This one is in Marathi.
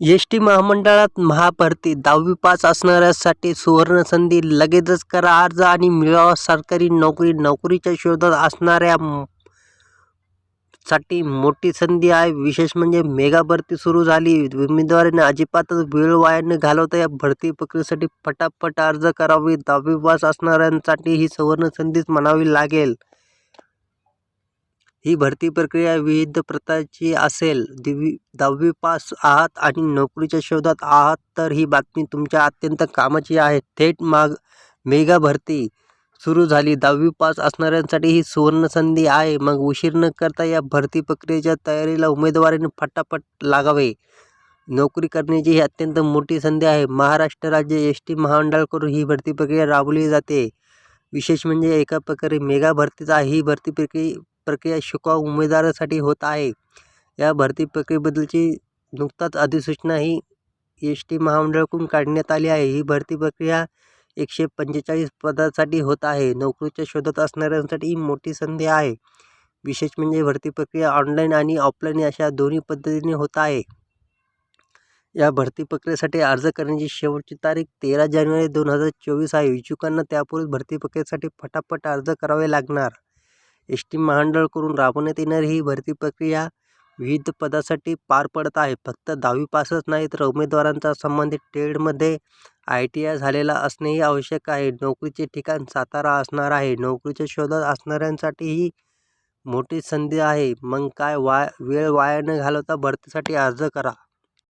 एस टी महामंडळात महाभरती दहावी पास असणाऱ्यांसाठी सुवर्णसंधी लगेचच करा अर्ज आणि मिळवा सरकारी नोकरी. नोकरीच्या शोधात असणाऱ्या साठी मोठी संधी आहे. विशेष म्हणजे मेगा भरती सुरू झाली. उमेदवाराने अजिबातच वेळ वाया न घालवता या भरती प्रक्रियेसाठी पटापट अर्ज करावे. दहावी पास असणाऱ्यांसाठी ही सुवर्ण संधीच म्हणावी लागेल. ही भरती प्रक्रिया विविध प्रकारची असेल. दिवी दहावी पास आहात आणि नोकरीच्या शोधात आहात तर ही बातमी तुमच्या अत्यंत कामाची आहे. थेट माग मेगा भरती सुरू झाली. दहावी पास असणाऱ्यांसाठी ही सुवर्ण संधी आहे. मग उशीर न करता या भरती प्रक्रियेच्या तयारीला उमेदवारीने फटाफट लागावे. नोकरी करण्याची ही अत्यंत मोठी संधी आहे. महाराष्ट्र राज्य एस टी महामंडळाकडून ही भरती प्रक्रिया राबवली जाते. विशेष म्हणजे एका प्रकारे मेगा भरतीचा ही भरती प्रक्रिया प्रक्रिया शिकाऊ उमेदवारासाठी होत आहे. या भरती प्रक्रियेबद्दलची नुकताच अधिसूचना ही एस टी महामंडळाकडून काढण्यात आली आहे. ही भरती प्रक्रिया एकशे पंचेचाळीस पदासाठी होत आहे. नोकरीच्या शोधात असणाऱ्यांसाठी ही मोठी संधी आहे. विशेष म्हणजे भरती प्रक्रिया ऑनलाईन आणि ऑफलाईन अशा दोन्ही पद्धतीने होत आहे. या भरती प्रक्रियेसाठी अर्ज करण्याची शेवटची तारीख तेरा जानेवारी दोन हजार चोवीस आहे. इच्छुकांना त्यापूर्वी भरती प्रक्रियेसाठी फटाफट अर्ज करावे लागणार. एस टी महामंडळाकडून राबवण्यात येणारी ही भरती प्रक्रिया विविध पदासाठी पार पडत आहे. फक्त दहावी पासच नाही तर उमेदवारांचा संबंधित ट्रेडमध्ये आय टी आय झालेला असणेही आवश्यक आहे. नोकरीचे ठिकाण सातारा असणार आहे. नोकरीच्या शोधात असणाऱ्यांसाठी ही मोठी संधी आहे. मग काय वाय वेळ वाया न घालवता भरतीसाठी अर्ज करा.